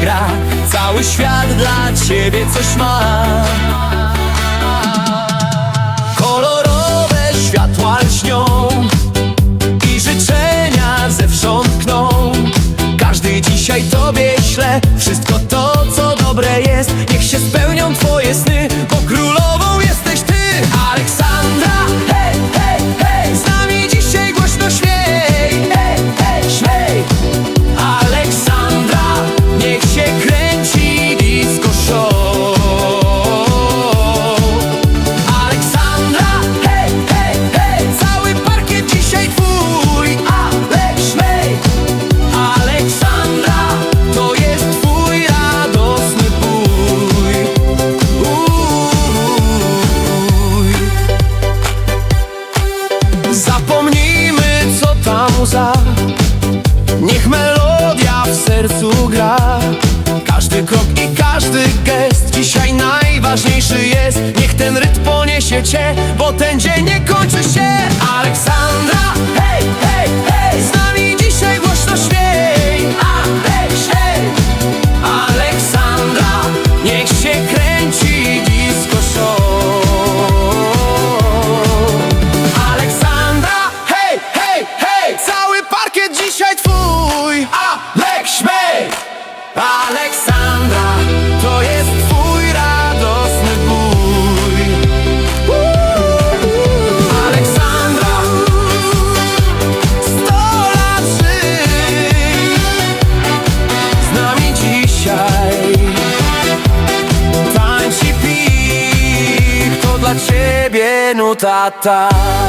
gra. Cały świat dla ciebie coś ma. Kolorowe światła lśnią I życzenia zewsząd kną Każdy dzisiaj tobie śle Wszystko to, co dobre jest. Niech się spełnią twoje sny co tam za Niech melodia w sercu gra. Każdy krok i każdy gest Dzisiaj najważniejszy jest. Niech ten rytm poniesie cię Bo ten dzień nie Tańcz i